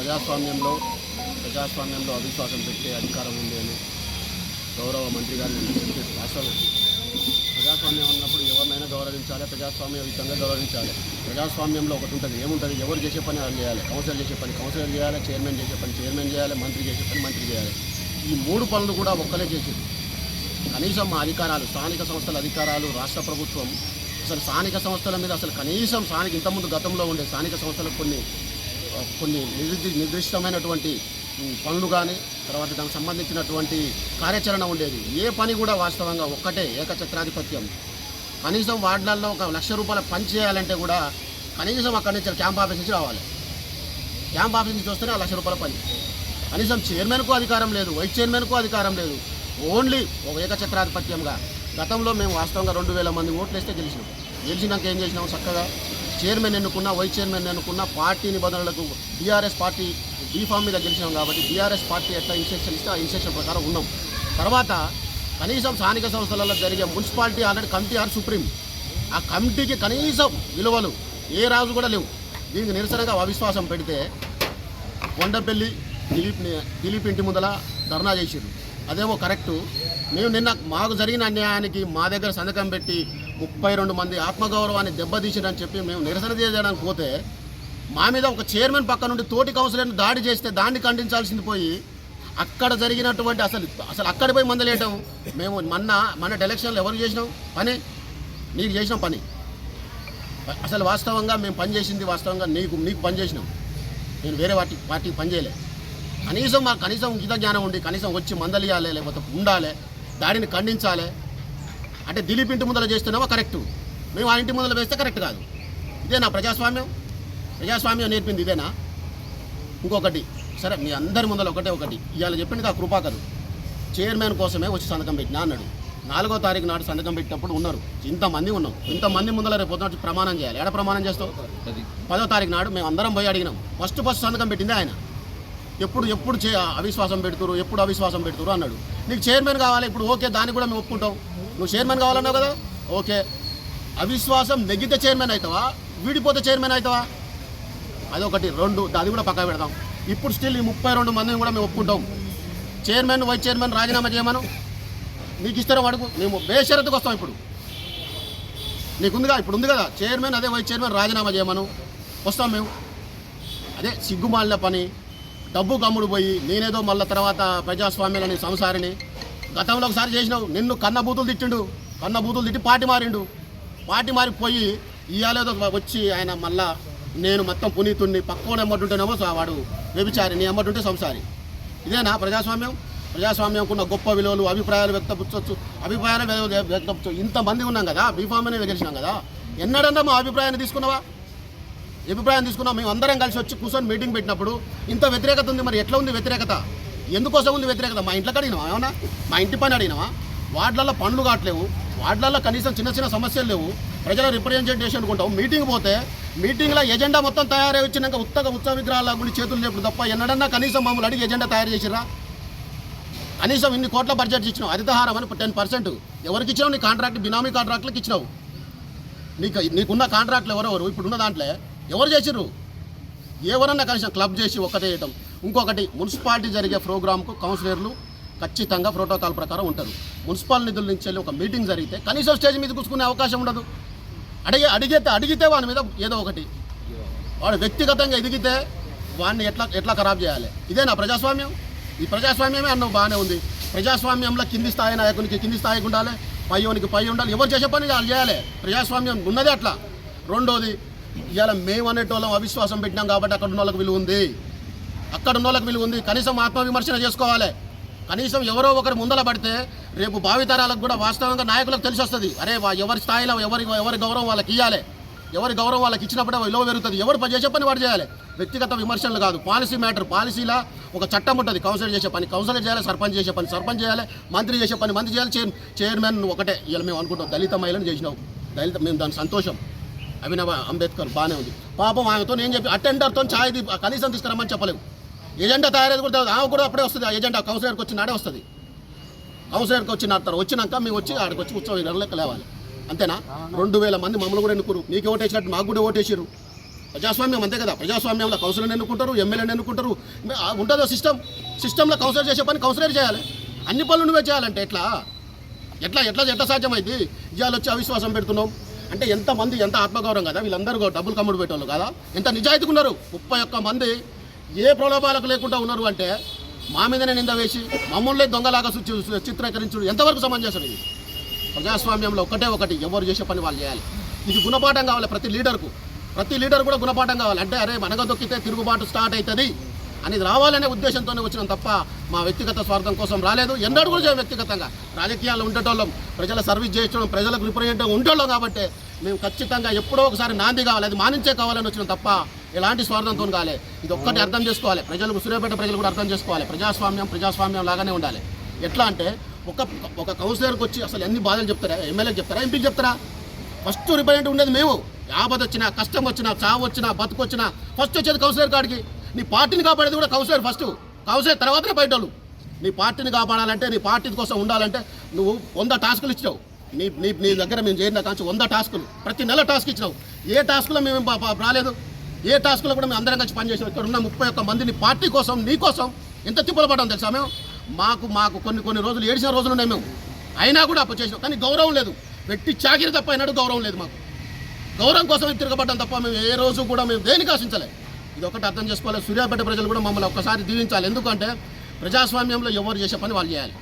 ప్రజాస్వామ్యంలో ప్రజాస్వామ్యంలో అవిశ్వాసం పెట్టే అధికారం ఉంది అని గౌరవ మంత్రి గారు నిన్న ప్రజాస్వామ్యం ఉన్నప్పుడు ఎవరినైనా గౌరవించాలి ప్రజాస్వామ్యయుతంగా గౌరవించాలి. ప్రజాస్వామ్యంలో ఒకటి ఉంటుంది ఏముంటుంది? ఎవరు చేసే పని వాళ్ళు చేయాలి. కౌన్సిలర్ చేసే పని కౌన్సిలర్ చేయాలి చైర్మన్ చేసే పని చైర్మన్ చేయాలి మంత్రి చేసే పని మంత్రి చేయాలి. ఈ మూడు పనులు కూడా ఒక్కలే చేసేది. కనీసం మా అధికారాలు స్థానిక సంస్థల అధికారాలు రాష్ట్ర ప్రభుత్వం. అసలు స్థానిక సంస్థల మీద అసలు కనీసం స్థానిక ఇంతకుముందు గతంలో ఉండే స్థానిక సంస్థలకు కొన్ని కొన్ని నిర్ది నిర్దిష్టమైనటువంటి పనులు కానీ తర్వాత దానికి సంబంధించినటువంటి కార్యాచరణ ఉండేది. ఏ పని కూడా వాస్తవంగా ఒక్కటే ఏకఛత్రాధిపత్యం. కనీసం వార్డులలో ఒక లక్ష రూపాయల పని చేయాలంటే కూడా కనీసం అక్కడి నుంచి క్యాంప్ ఆఫీస్ నుంచి రావాలి. క్యాంప్ ఆఫీస్ నుంచి వస్తేనే ఆ లక్ష రూపాయల పని. కనీసం చైర్మన్కు అధికారం లేదు వైస్ చైర్మన్కు అధికారం లేదు. ఓన్లీ ఒక ఏకఛత్రాధిపత్యంగా. గతంలో మేము వాస్తవంగా రెండు వేల మంది ఓట్లు వేస్తే గెలిచినాం. గెలిచినాక ఏం చేసినాం చక్కగా? చైర్మన్ ఎన్నుకున్నా వైస్ చైర్మన్ ఎన్నుకున్న పార్టీ నిబంధనలకు బీఆర్ఎస్ పార్టీ బీఫామ్ మీద గెలిచినాం కాబట్టి బీఆర్ఎస్ పార్టీ ఎట్లా ఇన్స్ట్రక్షన్ ఇస్తే ఆ ఇన్స్ట్రక్షన్ ప్రకారం ఉన్నాం. తర్వాత కనీసం స్థానిక సంస్థలలో జరిగే municipality already committee are supreme. ఆ కమిటీకి కనీసం విలువలు ఏ రాజు కూడా లేవు. దీనికి నిరసనగా అవిశ్వాసం పెడితే కొండపల్లి దిలీప్ దిలీప్ ఇంటి ముందల ధర్నా చేసిరు అదేమో కరెక్టు. మేము నిన్న మాకు జరిగిన అన్యాయానికి మా దగ్గర సంతకం పెట్టి ముప్పై రెండు మంది ఆత్మగౌరవాన్ని దెబ్బతీసిరని చెప్పి మేము నిరసన చేయడానికి పోతే మా మీద ఒక చైర్మన్ పక్క నుండి తోటి కౌన్సిలర్ని దాడి చేస్తే దాన్ని ఖండించాల్సింది పోయి అక్కడ జరిగినటువంటి అసలు అసలు అక్కడ పోయి మందలేయటం మేము మొన్న మన ఎలక్షన్లు ఎవరు చేసినాం? పని? నీకు చేసినాం పని. అసలు వాస్తవంగా మేము పని చేసింది వాస్తవంగా నీకు నీకు పని చేసినాం. నేను వేరే వాటి పార్టీకి పనిచేయలే కనీసం మాకు కనీసం గీత జ్ఞానం ఉండి కనీసం వచ్చి మందలియాలి లేకపోతే ఉండాలి దాడిని ఖండించాలి. అంటే దిలీప్ ఇంటి ముందర చేస్తున్నావా? కరెక్ట్. మేము ఆ ఇంటి ముందర వేస్తే కరెక్ట్ కాదు. ఇదేనా ప్రజాస్వామ్యం? ప్రజాస్వామ్యం నేర్పింది ఇదేనా? ఇంకొకటి. సరే మీ అందరి ముందర ఒకటే ఒకటి. ఇవాళ చెప్పింది ఆ కృపాకరు. చైర్మన్ కోసమే వచ్చి సంతకం పెట్టినా అన్నాడు. నాలుగో తారీఖు నాడు సంతకం పెట్టినప్పుడు ఉన్నారు. ఇంతమంది ఉన్నాం ఇంతమంది ముందర రేపు పొద్దున ప్రమాణం చేయాలి. ఎక్కడ ప్రమాణం చేస్తావు? పదో తారీఖు నాడు మేము అందరం పోయి అడిగినాం. ఫస్ట్ ఫస్ట్ సంతకం పెట్టింది ఆయన. ఎప్పుడు ఎప్పుడు చే అవిశ్వాసం పెడుతురు ఎప్పుడు అవిశ్వాసం పెడుతురు అన్నాడు. నీకు చైర్మన్ కావాలి? ఇప్పుడు ఓకే దాన్ని కూడా మేము ఒప్పుకుంటాం. నువ్వు చైర్మన్ కావాలన్నావు కదా? ఓకే. అవిశ్వాసం నెగ్గితే చైర్మన్ అవుతావా వీడిపోతే చైర్మన్ అవుతావా అదొకటి. రెండు అది కూడా పక్కా పెడదాం. ఇప్పుడు స్టిల్ ఈ ముప్పై రెండు మందిని కూడా మేము ఒప్పుకుంటాం. చైర్మన్ వైస్ చైర్మన్ రాజీనామా చేయమను. నీకు ఇస్తారో అడుగు మేము బేషరతుకు వస్తాం ఇప్పుడు. నీకుందిగా? ఇప్పుడు ఉంది కదా. చైర్మన్ అదే వైస్ చైర్మన్ రాజీనామా చేయమను. వస్తాం మేము. అదే సిగ్గుమాలిన పని. డబ్బు కమ్ముడు పోయి నేనేదో మళ్ళీ తర్వాత ప్రజాస్వామ్యాలని సంసారిని గతంలో ఒకసారి చేసినావు. నిన్ను కన్న బూతులు తిట్టిండు. కన్న బూతులు తిట్టి పాటి మారిండు. పాటి మారిపోయి ఇయ్యాలేదో వచ్చి ఆయన మళ్ళా నేను మొత్తం పునీతుణ్ణి పక్కన ఎమ్మటుంటేనేమో వాడు వ్యభిచారి నీ ఎమ్మటుంటే సంసారి. ఇదేనా ప్రజాస్వామ్యం? ప్రజాస్వామ్యంకున్న గొప్ప విలువలు అభిప్రాయాలు వ్యక్తపరచవచ్చు అభిప్రాయాలు వ్యక్తపరచు ఇంతమంది ఉన్నాం కదా బీఫామ్ అనే గెలిచినాం కదా ఎన్నడన్నా మా అభిప్రాయాన్ని తీసుకున్నావా? అభిప్రాయం తీసుకున్నాం. మేము అందరం కలిసి వచ్చి కూర్చొని మీటింగ్ పెట్టినప్పుడు ఇంత వ్యతిరేకత ఉంది మరి ఎట్లా ఉంది వ్యతిరేకత? ఎందుకోసం ఉంది వ్యతిరేకత? మా ఇంట్లో అడిగినావా? ఏమన్నా? మా ఇంటి పని అడిగినావా? వార్డులలో పనులు కావట్లేవు. వార్డులలో కనీసం చిన్న చిన్న సమస్యలు లేవు. ప్రజల రిప్రజెంటేషన్ అనుకుంటాం మీటింగ్ పోతే మీటింగ్లో ఎజెండా మొత్తం తయారై వచ్చినాక ఉత్తగా ఉత్సవ విగ్రహాల గురించి చేతులు చెప్పుడు తప్ప ఎన్నడన్నా కనీసం మమ్మల్ని అడిగి ఎజెండా తయారు చేసిరా కనీసం ఇన్ని కోట్ల బడ్జెట్ ఇచ్చినావు. హరితహారం అని టెన్ పర్సెంట్ ఎవరికి ఇచ్చినావు? నీ కాంట్రాక్ట్ బినామీ కాంట్రాక్ట్లకు ఇచ్చినావు. నీకు నీకున్న కాంట్రాక్ట్లు ఎవరెవరు? ఇప్పుడున్న దాంట్లో ఎవరు చేసిర్రు? ఎవరన్నా కనీసం క్లబ్ చేసి ఒక్కటే చేయటం ఇంకొకటి మున్సిపాలిటీ జరిగే ప్రోగ్రామ్కు కౌన్సిలర్లు ఖచ్చితంగా ప్రోటోకాల్ ప్రకారం ఉంటారు. మున్సిపల్ నిధుల నుంచి వెళ్ళి ఒక మీటింగ్ జరిగితే కనీసం స్టేజ్ మీద కూర్చుకునే అవకాశం ఉండదు. అడిగే అడిగితే అడిగితే వాని మీద ఏదో ఒకటి. వాడు వ్యక్తిగతంగా ఎదిగితే వాడిని ఎట్లా ఎట్లా ఖరాబ్ చేయాలి? ఇదే నా ప్రజాస్వామ్యం. ఈ ప్రజాస్వామ్యమే అన్న బాగానే ఉంది. ప్రజాస్వామ్యంలో కింది స్థాయి నాయకునికి కింది స్థాయికి ఉండాలి పైయోనికి పై ఉండాలి. ఎవరు చేసే పని వాళ్ళు చేయాలి. ప్రజాస్వామ్యం ఉన్నదే అట్లా. రెండోది ఇవాళ మేము అనేటోళ్ళం అవిశ్వాసం పెట్టినాం కాబట్టి అక్కడ ఉన్న వాళ్ళకి విలువ ఉంది. అక్కడ ఉన్న వాళ్ళకి విలువ ఉంది. కనీసం ఆత్మవిమర్శన చేసుకోవాలి. కనీసం ఎవరో ఒకరు ముందల పడితే రేపు భావితరాలకు కూడా వాస్తవంగా నాయకులకు తెలిసి వస్తుంది. అరే వా- ఎవరి స్థాయిలో ఎవరి ఎవరి గౌరవం వాళ్ళకి ఇవ్వాలి ఎవరి గౌరవం వాళ్ళకి ఇచ్చినప్పుడే విలువ పెరుగుతుంది ఎవరు పని చేసే పని వాడు చేయాలి. వ్యక్తిగత విమర్శలు కాదు. పాలసీ మ్యాటర్ పాలసీలా ఒక చట్టం ఉంటుంది. కౌన్సిలర్ చేసే పని కౌన్సిలర్ చేయాలి సర్పంచ్ చేసే పని సర్పంచ్ చేయాలి మంత్రి చేసే పని మంత్రి చేయాలి చైర్ చైర్మన్ ఒకటే. ఇలా మేము అనుకుంటాం. దళిత మహిళను చేసినావు దళిత మేము దాని సంతోషం. అభినవ అంబేద్కర్ బాగానే ఉంది. పాపం ఆమెతో నేను చెప్పి అటెండర్తో ఛాయ్ కనీసం తీసుకురమ్మని చెప్పలేము ఎజెండా తయారయ్యేది కూడా ఆమె కూడా అప్పుడే వస్తుంది. ఆ ఎజెండా కౌన్సిలర్కి వచ్చి నాడే వస్తుంది. కౌన్సిలర్కి వచ్చిన తర్వాత వచ్చినాక మేము వచ్చి ఆడికి వచ్చి ఉత్సవ లెక్క లేవాలి. అంతేనా? రెండు వేల మంది మమ్మల్ని కూడా ఎన్నుకురు నీకు ఓటేసినట్టు మాకు కూడా ఓటేసారు ప్రజాస్వామ్యం అంతే కదా. ప్రజాస్వామ్యంలో కౌన్సిలర్ని ఎన్నుకుంటారు ఎమ్మెల్యేని ఎన్నుకుంటారు. ఉంటుందో సిస్టమ్? సిస్టంలో కౌన్సిలర్ చేసే పని కౌన్సిలర్ చేయాలి. అన్ని పనులు నువ్వే చేయాలంటే ఎట్లా? ఎట్లా ఎట్లా ఎట్లా సాధ్యమైంది ఇవాళ వచ్చి అవిశ్వాసం పెడుతున్నాం. అంటే ఎంతమంది ఎంత ఆత్మగౌరవం కదా. వీళ్ళందరూ డబ్బులు కమ్ముడు పెట్టేవాళ్ళు కదా. ఎంత నిజాయితీగా ఉన్నారు? ముప్పై ఒక్క మంది ఏ ప్రలోభాలకు లేకుండా ఉన్నారు అంటే మా మీదనే నింద వేసి మమ్మల్ని దొంగలాగా చిత్రీకరించడం. ఎంతవరకు సమంజసం ఇది? ప్రజాస్వామ్యంలో ఒకటే ఒకటి ఎవరు చేసే పని వాళ్ళు చేయాలి. ఇది గుణపాఠం కావాలి ప్రతి లీడర్కు. ప్రతి లీడర్ కూడా గుణపాఠం కావాలి. అంటే అరే మనగ దొక్కితే తిరుగుబాటు స్టార్ట్ అవుతుంది అనేది రావాలనే ఉద్దేశంతోనే వచ్చినాం తప్ప మా వ్యక్తిగత స్వార్థం కోసం రాలేదు. ఎన్నడూ కూడా వ్యక్తిగతంగా. రాజకీయాల్లో ఉండేటోళ్ళం. ప్రజల సర్వీస్ చేయడం ప్రజలకు రిప్రజెంటేటివ్ ఉండేవాళ్ళం కాబట్టి మేము ఖచ్చితంగా ఎప్పుడో ఒకసారి నాంది కావాలి. అది మానించే కావాలని వచ్చినాం తప్ప ఎలాంటి స్వార్థంతో కాలే ఇది ఒక్కటి అర్థం చేసుకోవాలి. ప్రజలు సూర్యాపేట ప్రజలు కూడా అర్థం చేసుకోవాలి. ప్రజాస్వామ్యం ప్రజాస్వామ్యం లాగానే ఉండాలి. ఎట్లా అంటే ఒక ఒక కౌన్సిలర్కి వచ్చి అసలు ఎన్ని బాధలు చెప్తారా? ఎమ్మెల్యేకి చెప్తారా? ఎంపీకి చెప్తారా? ఫస్ట్ రిప్రజెంట్ ఉండేది మేము. ఆపద వచ్చినా కష్టం వచ్చినా చావు వచ్చినా బతుకు వచ్చినా ఫస్ట్ వచ్చేది కౌన్సిలర్ కాడికి. నీ పార్టీని కాపాడేది కూడా కౌన్సిలర్ ఫస్ట్. కౌన్సిలర్ తర్వాతనే బయట. నీ పార్టీని కాపాడాలంటే నీ పార్టీ కోసం ఉండాలంటే నువ్వు వంద టాస్కులు ఇచ్చినావు. నీ నీ నీ దగ్గర మేము చేరిన కాంచి వంద టాస్కులు. ప్రతి నెల టాస్క్ ఇచ్చినావు. ఏ టాస్కులో మేము రాలేదు? ఏ టాస్కులో కూడా మేము అందరం కలిసి పనిచేసాం. ఇక్కడ ఉన్న ముప్పై ఒక్క మందిని పార్టీ కోసం నీ కోసం ఎంత తిప్పలు పడ్డాం తెలుసా మేము? మాకు మాకు కొన్ని కొన్ని రోజులు ఏడిసిన రోజులు ఉన్నాయి మేము. అయినా కూడా అప్పు చేసినాం. కానీ గౌరవం లేదు. వెట్టి చాకిరి తప్ప అయినాడు గౌరవం లేదు మాకు. గౌరవం కోసం తిరగబడ్డం తప్ప మేము ఏ రోజు కూడా మేము దేనికి ఆశించలే. ఇది ఒకటి అర్థం చేసుకోవాలి. సూర్యాపేట ప్రజలు కూడా మమ్మల్ని ఒక్కసారి దీవించాలి. ఎందుకంటే ప్రజాస్వామ్యంలో ఎవరు చేసే పని వాళ్ళు చేయాలి.